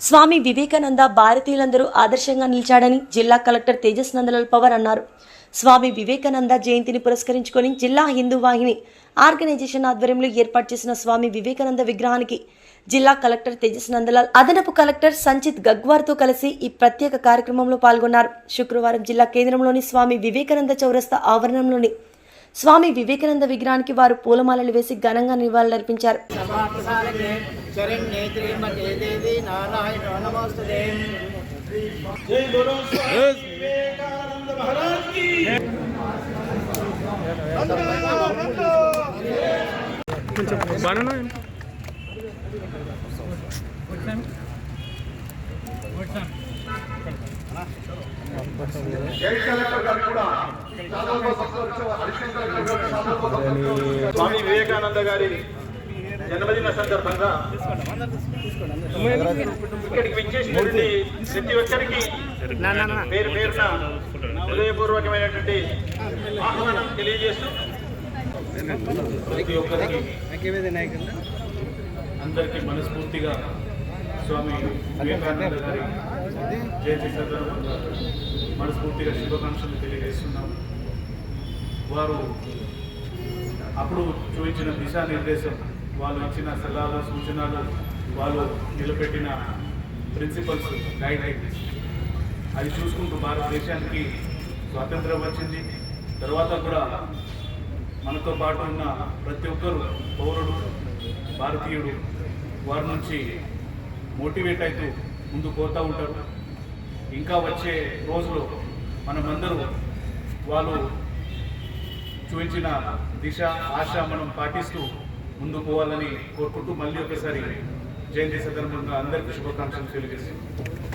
స్వామి వివేకానంద భారతీయులందరూ ఆదర్శంగా నిలిచాడని జిల్లా కలెక్టర్ తేజస్ నందలాల్ పవర్ అన్నారు. స్వామి వివేకానంద జయంతిని పురస్కరించుకొని జిల్లా హిందూ వాహిని ఆర్గనైజేషన్ ఆధ్వర్యంలో ఏర్పాటు చేసిన స్వామి వివేకానంద విగ్రహానికి జిల్లా కలెక్టర్ తేజస్ నందలాల్ అదనపు కలెక్టర్ సంచిత్ గగ్వార్తో కలిసి ఈ ప్రత్యేక కార్యక్రమంలో పాల్గొన్నారు. శుక్రవారం జిల్లా కేంద్రంలోని స్వామి వివేకానంద చౌరస్తా ఆవరణంలోని స్వామి వివేకానంద విగ్రహానికి వారు పూలమాలలు వేసి ఘనంగా నివాళులర్పించారు. శ్రీమతే దేవి స్వామి వివేకానంద గారి జన్మదిన సందర్భంగా ఇక్కడికి విచ్చేసినటువంటి ప్రతి ఒక్కరికి పేరు పేరున హృదయపూర్వకమైనటువంటి ఆహ్వానం తెలియజేస్తూ ప్రతి ఒక్కరికి అందరికీ మనస్ఫూర్తిగా స్వామి వివేకానంద గారి జయంతి సందర్భంగా మనస్ఫూర్తిగా శుభాకాంక్షలు తెలియజేస్తున్నాం వారు అప్పుడు చూపించిన దిశానిర్దేశం వాళ్ళు ఇచ్చిన సలహాలు సూచనలు వాళ్ళు నిలబెట్టిన ప్రిన్సిపల్స్ గైడ్ లైన్స్ అది చూసుకుంటూ భారతదేశానికి స్వాతంత్రం వచ్చింది. తర్వాత కూడా మనతో పాటు ఉన్న ప్రతి ఒక్కరు పౌరుడు భారతీయుడు వారి నుంచి మోటివేట్ అవుతూ ముందు పోతూ ఉంటారు. ఇంకా వచ్చే రోజులు మనమందరూ వాళ్ళు చూపించిన దిశ ఆశ మనం పాటిస్తూ ముందు పోవాలని కోరుకుంటూ మళ్ళీ ఒకసారి జయంతి సందర్భంగా అందరికీ శుభాకాంక్షలు తెలియజేస్తున్నాం.